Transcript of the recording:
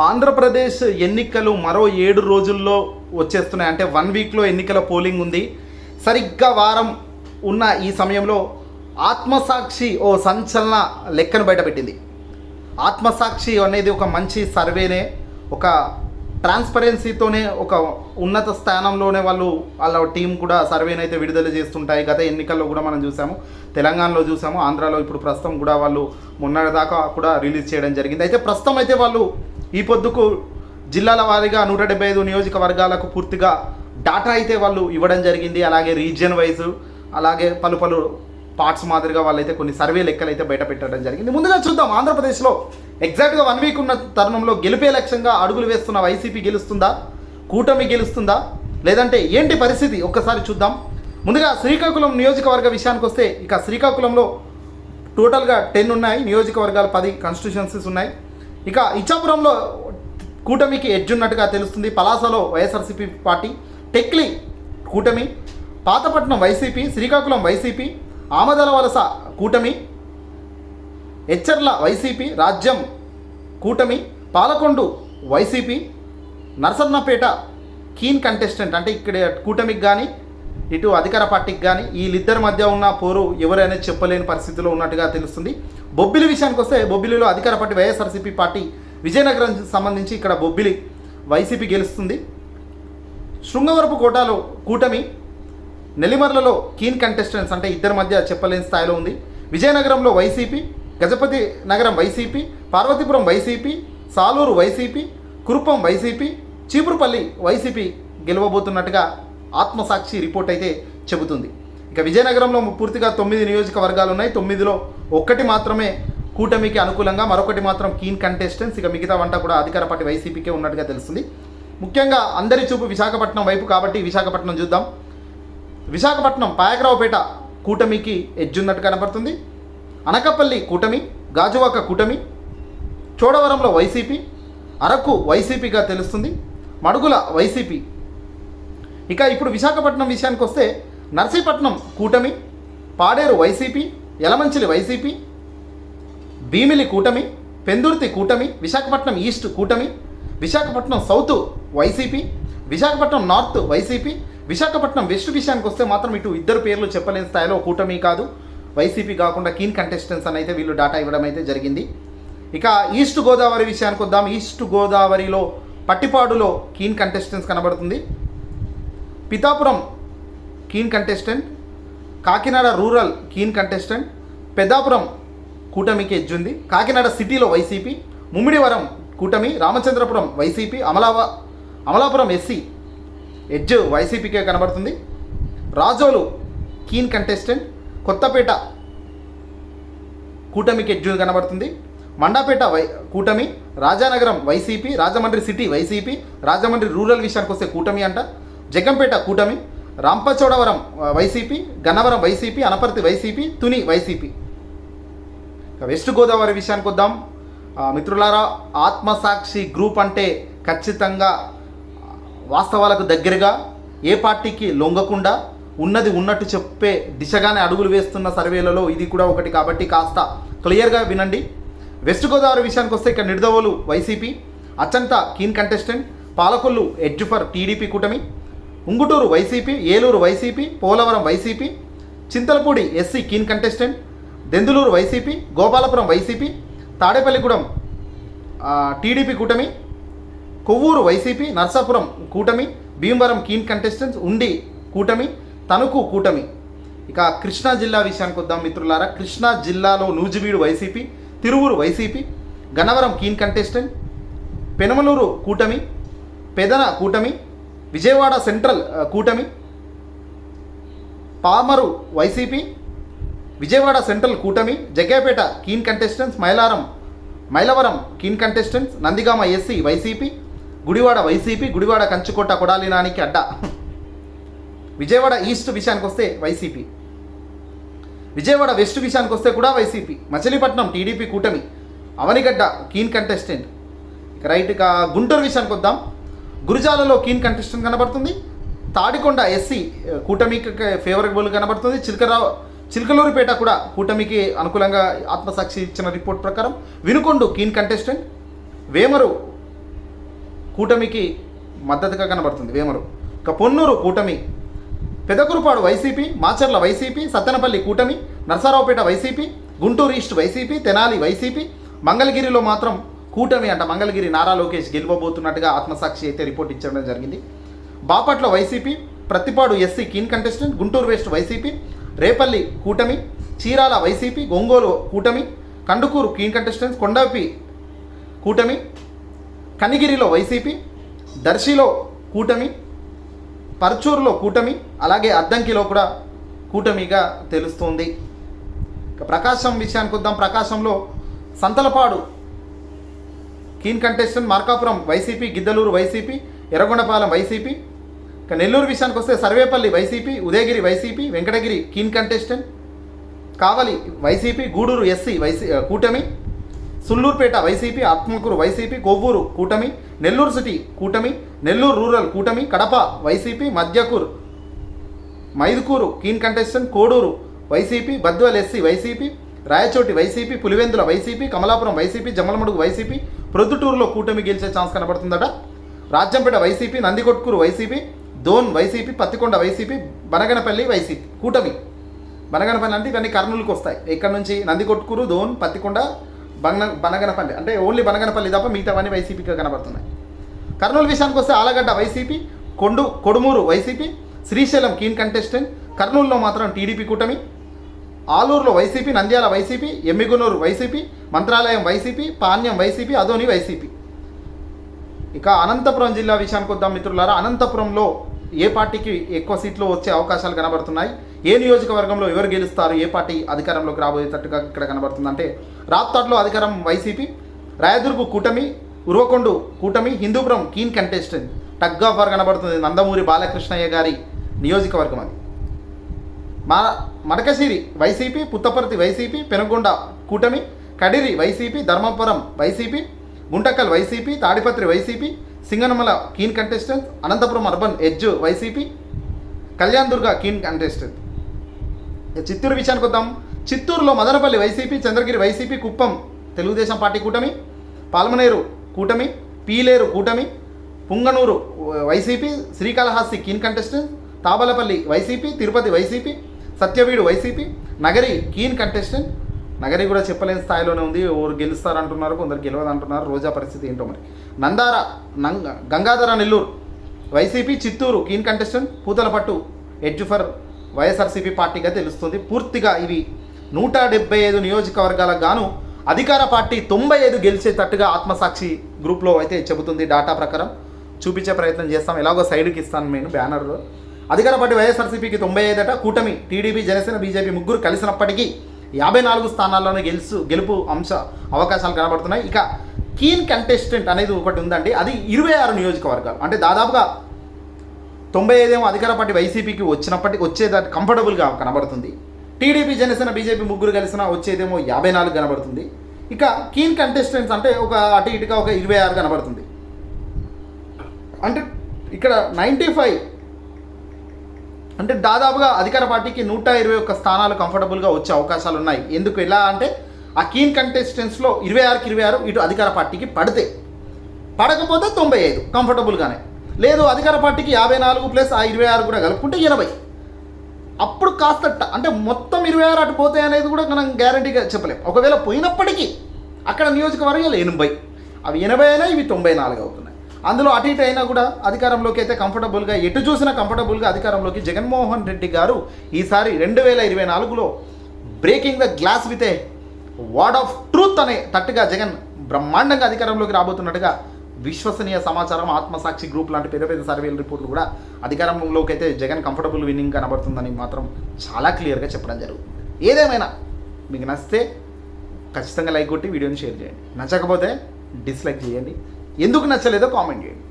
ఆంధ్రప్రదేశ్ ఎన్నికలు మరో ఏడు రోజుల్లో వచ్చేస్తున్నాయి. అంటే వన్ వీక్లో ఎన్నికల పోలింగ్ ఉంది. సరిగ్గా వారం ఉన్న ఈ సమయంలో ఆత్మసాక్షి ఓ సంచలన లెక్కను బయటపెట్టింది. ఆత్మసాక్షి అనేది ఒక మంచి సర్వేనే ఒక ట్రాన్స్పరెన్సీతోనే ఒక ఉన్నత స్థానంలోనే వాళ్ళు వాళ్ళ టీం కూడా సర్వేని అయితే విడుదల చేస్తుంటాయి. గత ఎన్నికల్లో కూడా మనం చూసాము. తెలంగాణలో చూసాము. ఆంధ్రాలో ఇప్పుడు ప్రస్తుతం కూడా వాళ్ళు మొన్నటిదాకా కూడా రిలీజ్ చేయడం జరిగింది. అయితే ప్రస్తుతం అయితే వాళ్ళు ఈ పొద్దుకు జిల్లాల వారీగా నూట డెబ్బై ఐదు నియోజకవర్గాలకు పూర్తిగా డాటా అయితే వాళ్ళు ఇవ్వడం జరిగింది. అలాగే రీజియన్ వైజ్ అలాగే పలు పలు పార్ట్స్ మాదిరిగా వాళ్ళైతే కొన్ని సర్వే లెక్కలు అయితే బయట పెట్టడం జరిగింది. ముందుగా చూద్దాం ఆంధ్రప్రదేశ్లో ఎగ్జాక్ట్గా వన్ వీక్ ఉన్న తరుణంలో గెలిపే లక్ష్యంగా అడుగులు వేస్తున్న వైసీపీ గెలుస్తుందా? కూటమి గెలుస్తుందా? లేదంటే ఏంటి పరిస్థితి? ఒక్కసారి చూద్దాం. ముందుగా శ్రీకాకుళం నియోజకవర్గ విషయానికి వస్తే ఇక శ్రీకాకుళంలో టోటల్గా టెన్ ఉన్నాయి. నియోజకవర్గాలు పది కాన్స్టిట్యూషన్సీస్ ఉన్నాయి. ఇక ఇచ్చాపురంలో కూటమికి ఎడ్జ్ ఉన్నట్టుగా తెలుస్తుంది. పలాసలో వైఎస్ఆర్సీపీ పార్టీ టెక్లీ కూటమి పాతపట్నం వైసీపీ శ్రీకాకుళం వైసీపీ ఆమదల వలస కూటమి ఎచ్చర్ల వైసీపీ రాజ్యం కూటమి పాలకొండు వైసీపీ నరసన్నపేట కీన్ కంటెస్టెంట్ అంటే ఇక్కడ కూటమికి కానీ ఇటు అధికార పార్టీకి కానీ వీళ్ళిద్దరి మధ్య ఉన్న పోరు ఎవరైనా చెప్పలేని పరిస్థితిలో ఉన్నట్టుగా తెలుస్తుంది. బొబ్బిలి విషయానికి వస్తే బొబ్బిలిలో అధికార పార్టీ వైఎస్ఆర్సీపీ పార్టీ విజయనగరం సంబంధించి ఇక్కడ బొబ్బిలి వైసీపీ గెలుస్తుంది. శృంగవరపు కోటాలో కూటమి నెల్లిమర్లలో కీన్ కంటెస్టెంట్స్ అంటే ఇద్దరి మధ్య చెప్పలేని స్థాయిలో ఉంది. విజయనగరంలో వైసీపీ గజపతి నగరం వైసీపీ పార్వతీపురం వైసీపీ సాలూరు వైసీపీ కురుపం వైసీపీ చీపురుపల్లి వైసీపీ గెలవబోతున్నట్టుగా ఆత్మసాక్షి రిపోర్ట్ అయితే చెబుతుంది. ఇక విజయనగరంలో పూర్తిగా తొమ్మిది నియోజకవర్గాలు ఉన్నాయి తొమ్మిదిలో ఒక్కటి మాత్రమే కూటమికి అనుకూలంగా మరొకటి మాత్రం కీన్ కంటెస్టెంట్స్ ఇక మిగతా వంట కూడా అధికార పార్టీ వైసీపీకే ఉన్నట్టుగా తెలుస్తుంది. ముఖ్యంగా అందరి చూపు విశాఖపట్నం వైపు కాబట్టి విశాఖపట్నం చూద్దాం. విశాఖపట్నం పాయకరావుపేట కూటమికి ఎడ్జున్నట్టు కనబడుతుంది. అనకపల్లి కూటమి గాజువాక కూటమి చోడవరంలో వైసీపీ అరకు వైసీపీగా తెలుస్తుంది. మడుగుల వైసీపీ ఇక ఇప్పుడు విశాఖపట్నం విషయానికి వస్తే నర్సీపట్నం కూటమి పాడేరు వైసీపీ యలమంచిలి వైసీపీ భీమిలి కూటమి పెందుర్తి కూటమి విశాఖపట్నం ఈస్ట్ కూటమి Visakhapatnam south YCP Visakhapatnam north YCP Visakhapatnam west విషయానికి వస్తే మాత్రం ఇటు ఇద్దరు పేర్లు చెప్పలేని స్థాయిలో కూటమి కాదు. వైసీపీ కాకుండా కీన్ కంటెస్టెంట్స్ అని అయితే వీళ్ళు డాటా ఇవ్వడం అయితే జరిగింది. ఇక ఈస్ట్ గోదావరి విషయానికి వద్దాం. ఈస్ట్ గోదావరిలో పట్టిపాడులో కీన్ కంటెస్టెంట్స్ కనబడుతుంది. Pithapuram keen contestant Kakinada rural keen contestant Peddapuram కూటమికి ఎజ్జుంది కాకినాడ సిటీలో వైసీపీ ముమ్మిడివరం కూటమి రామచంద్రపురం వైసీపీ అమలావ అమలాపురం ఎస్సీ ఎడ్జ్ వైసీపీకే కనబడుతుంది. రాజోలు కీన్ కంటెస్టెంట్ కొత్తపేట కూటమికి ఎడ్జు కనబడుతుంది. మండాపేట వై కూటమి రాజానగరం వైసీపీ రాజమండ్రి సిటీ వైసీపీ రాజమండ్రి రూరల్ విషయానికి వస్తే కూటమి అంట. జగ్గంపేట కూటమి రాంపచోడవరం వైసీపీ గన్నవరం వైసీపీ అనపర్తి వైసీపీ తుని వైసీపీ. వెస్ట్ గోదావరి విషయానికి వద్దాం. మిత్రులారా ఆత్మసాక్షి గ్రూప్ అంటే ఖచ్చితంగా వాస్తవాలకు దగ్గరగా ఏ పార్టీకి లొంగకుండా ఉన్నది ఉన్నట్టు చెప్పే దిశగానే అడుగులు వేస్తున్న సర్వేలలో ఇది కూడా ఒకటి కాబట్టి కాస్త క్లియర్గా వినండి. వెస్ట్ గోదావరి విషయానికి వస్తే ఇక్కడ Nidadavole YCP Achanta keen contestant Palakollu edge for TDP కూటమి Ungutur YCP Eluru YCP Polavaram YCP Chintalapudi SC keen contestant Denduluru YCP Gopalapuram YCP Tadepalligudem TDP కూటమి కొవ్వూరు వైసీపీ నర్సాపురం కూటమి భీమవరం కీన్ కంటెస్టెంట్స్ ఉండి కూటమి తణుకు కూటమి. ఇక కృష్ణా జిల్లా విషయానికి వద్దాం మిత్రులారా. కృష్ణా జిల్లాలో నూజివీడు వైసీపీ తిరువురు వైసీపీ గన్నవరం కీన్ కంటెస్టెంట్ పెనమలూరు కూటమి పెదన కూటమి విజయవాడ సెంట్రల్ కూటమి పామరు వైసీపీ విజయవాడ సెంట్రల్ కూటమి Jaggayyapeta keen contestants Mylaram Mylavaram keen contestants Nandigama SC YCP Gudivada YCP Gudivada కంచుకోట కొడాలి నానికి అడ్డ. విజయవాడ ఈస్ట్ విషయానికి వస్తే వైసీపీ. విజయవాడ వెస్ట్ విషయానికి వస్తే కూడా వైసీపీ. మచిలీపట్నం టీడీపీ కూటమి అవనిగడ్డ కీన్ కంటెస్టెంట్. రైట్ ఇక గుంటూరు విషయానికి వద్దాం. గురుజాలలో కీన్ కంటెస్టెంట్ కనబడుతుంది. తాడికొండ ఎస్సీ కూటమికి ఫేవరబుల్ కనబడుతుంది. చిలకరావు చిలకలూరిపేట కూడా కూటమికి అనుకూలంగా ఆత్మసాక్షి ఇచ్చిన రిపోర్ట్ ప్రకారం వినుకొండు కీన్ కంటెస్టెంట్. వేమరు కూటమికి మద్దతుగా కనబడుతుంది. వేమరు. ఇక పొన్నూరు కూటమి పెదకురుపాడు వైసీపీ మాచర్ల వైసీపీ సత్తెనపల్లి కూటమి నర్సారావుపేట వైసీపీ గుంటూరు ఈస్ట్ వైసీపీ తెనాలి వైసీపీ మంగళగిరిలో మాత్రం కూటమి అంట మంగళగిరి నారా లోకేష్ గెలవబోతున్నట్టుగా ఆత్మసాక్షి అయితే రిపోర్ట్ ఇచ్చడం జరిగింది. Bapatla YCP Prathipadu SC keen contestant Guntur west YCP Repalle కూటమి చీరాల వైసీపీ ఒంగోలు కూటమి కందుకూరు కీన్ కంటెస్టెంట్స్ కొండపి కూటమి కనిగిరిలో వైసీపీ దర్శిలో కూటమి పర్చూరులో కూటమి అలాగే అద్దంకిలో కూడా కూటమిగా తెలుస్తుంది. ఇక ప్రకాశం విషయానికి వద్దాం. ప్రకాశంలో సంతలపాడు కీన్ కంటెస్టెంట్ మార్కాపురం వైసీపీ గిద్దలూరు వైసీపీ ఎర్రగొండపాలెం వైసీపీ ఇక నెల్లూరు విషయానికి వస్తే Sarvepalli YCP Udayagiri YCP Venkatagiri keen contestant Kavali YCP Gudur SC YC కూటమి సుల్లూరుపేట వైసీపీ ఆత్మకూరు వైసీపీ కొవ్వూరు కూటమి నెల్లూరు సిటీ కూటమి నెల్లూరు రూరల్ కూటమి Kadapa YCP మధ్యకూరు Mydukur keen contestant Koduru YCP Badvel SC YCP Rayachoti YCP Pulivendula YCP Kamalapuram YCP Jammalamadugu YCP ప్రొద్దుటూరులో కూటమి గెలిచే ఛాన్స్ కనబడుతుందట. రాజ్యంపేట వైసీపీ నందికొట్కూరు వైసీపీ దోన్ వైసీపీ పత్తికొండ వైసీపీ బనగనపల్లి వైసీపీ. కూటమి. బనగనపల్లి అంటే ఇవన్నీ కర్నూలుకి వస్తాయి. ఇక్కడ నుంచి? నందికొట్కూరు దోన్ పత్తికొండ బన బనగనపల్లి. అంటే ఓన్లీ బనగనపల్లి తప్ప మిగతావన్నీ వైసీపీగా కనబడుతున్నాయి. కర్నూలు విషయానికి వస్తే ఆలగడ్డ వైసీపీ కొండు కొడుమూరు వైసీపీ శ్రీశైలం కీన్ కంటెస్టెంట్ కర్నూలులో మాత్రం టీడీపీ కూటమి. ఆలూరులో వైసీపీ నంద్యాల వైసీపీ ఎమ్మిగునూరు వైసీపీ మంత్రాలయం వైసీపీ పాణ్యం వైసీపీ అదోని వైసీపీ. ఇక అనంతపురం జిల్లా విషయానికి వద్దాం మిత్రులారా. అనంతపురంలో ఏ పార్టీకి ఎక్కువ సీట్లు వచ్చే అవకాశాలు కనబడుతున్నాయి? ఏ నియోజకవర్గంలో ఎవరు గెలుస్తారు? ఏ పార్టీ అధికారంలోకి రాబోయేటట్టుగా ఇక్కడ కనబడుతుందంటే రాప్తాడ్లో అధికారం వైసీపీ రాయదుర్గు కూటమి ఉరవకొండు కూటమి Hindupur keen contestant. Tug of war కనబడుతుంది నందమూరి బాలకృష్ణయ్య గారి నియోజకవర్గం అది. మా మడకశిరి వైసీపీ పుత్తపర్తి వైసీపీ పెనుగొండ కూటమి Kadiri YCP Dharmapuram YCP Guntakal YCP Tadipatri YCP Singanamala keen contestant Anantapur urban edge YCP Kalyandurg keen contestant. Chittoor విషయానికి వద్దాం. చిత్తూరులో మదనపల్లి వైసీపీ చంద్రగిరి వైసీపీ కుప్పం తెలుగుదేశం పార్టీ కూటమి పాల్మనేరు కూటమి పీలేరు కూటమి Punganur YCP Srikalahasti keen contestant Thamballapalle YCP Tirupati YCP Satyavedu YCP Nagari keen contestant. Nagari కూడా చెప్పలేని స్థాయిలోనే ఉంది. ఎవరు గెలుస్తారంటున్నారు కొందరు గెలవదంటున్నారు. రోజా పరిస్థితి ఏంటో మరి. నందార నంగ Gangadhara Nellore YCP Chittoor keen contestant. Puthalapattu edge for YSRCP పార్టీగా తెలుస్తుంది. పూర్తిగా ఇవి నూట డెబ్బై ఐదు నియోజకవర్గాలకు గాను అధికార పార్టీ తొంభై ఐదు గెలిచేటట్టుగా ఆత్మసాక్షి గ్రూప్లో అయితే చెబుతుంది డాటా ప్రకారం. చూపించే ప్రయత్నం చేస్తాం. ఎలాగో సైడ్కి ఇస్తాను నేను బ్యానర్లో. అధికార పార్టీ వైఎస్ఆర్సీపీకి తొంభై ఐదట కూటమి టీడీపీ జనసేన బీజేపీ ముగ్గురు కలిసినప్పటికీ యాభై నాలుగు స్థానాల్లోనే గెలుసు గెలుపు అంశ అవకాశాలు కనబడుతున్నాయి. ఇక కీన్ కంటెస్టెంట్ అనేది ఒకటి ఉందండి. అది ఇరవై ఆరు నియోజకవర్గాలు. అంటే దాదాపుగా తొంభై ఐదేమో అధికార పార్టీ వైసీపీకి వచ్చినప్పటికీ వచ్చేదాన్ని కంఫర్టబుల్గా కనబడుతుంది. టీడీపీ జనసేన బీజేపీ ముగ్గురు కలిసిన వచ్చేదేమో యాభై నాలుగు కనబడుతుంది. ఇక కీన్ కంటెస్టెంట్స్ అంటే ఒక అటు ఇటుగా ఒక ఇరవై ఆరు కనబడుతుంది. అంటే ఇక్కడ నైంటీ ఫైవ్ అంటే దాదాపుగా అధికార పార్టీకి నూట ఇరవై ఒక్క స్థానాలు కంఫర్టబుల్గా వచ్చే అవకాశాలు ఉన్నాయి. ఎందుకు? ఎలా అంటే ఆ కీన్ కంటెస్టెంట్స్లో ఇరవై ఆరుకి ఇరవై ఆరు ఇటు అధికార పార్టీకి పడితే పడకపోతే తొంభై ఐదు కంఫర్టబుల్గానే లేదు అధికార పార్టీకి యాభై నాలుగు ప్లస్ ఆ ఇరవై ఆరు కూడా కలుపుకుంటే ఎనభై. అప్పుడు కాస్త అంటే మొత్తం ఇరవై ఆరు అటు పోతాయి అనేది కూడా మనం గ్యారంటీగా చెప్పలేం. ఒకవేళ పోయినప్పటికీ అక్కడ నియోజకవర్గాలు ఎనభై. అవి ఎనభై అయినా ఇవి తొంభై నాలుగు అవుతున్నాయి. అందులో అటు ఇటు అయినా కూడా అధికారంలోకి అయితే కంఫర్టబుల్గా ఎటు చూసినా కంఫర్టబుల్గా అధికారంలోకి జగన్మోహన్ రెడ్డి గారు ఈసారి రెండు వేల ఇరవై నాలుగులో breaking the glass with a word of truth అనే తట్టుగా జగన్ బ్రహ్మాండంగా అధికారంలోకి రాబోతున్నట్టుగా విశ్వసనీయ సమాచారం ఆత్మసాక్షి గ్రూప్ లాంటి పెద్ద పెద్ద సర్వేల రిపోర్ట్లు కూడా అధికారంలోకి అయితే జగన్ కంఫర్టబుల్ విన్నింగ్ కనబడుతుందని మాత్రం చాలా క్లియర్గా చెప్పడం జరుగుతుంది. ఏదేమైనా మీకు నచ్చితే ఖచ్చితంగా లైక్ కొట్టి వీడియోని షేర్ చేయండి. నచ్చకపోతే డిస్లైక్ చేయండి. ఎందుకు నచ్చలేదో కామెంట్ చేయండి.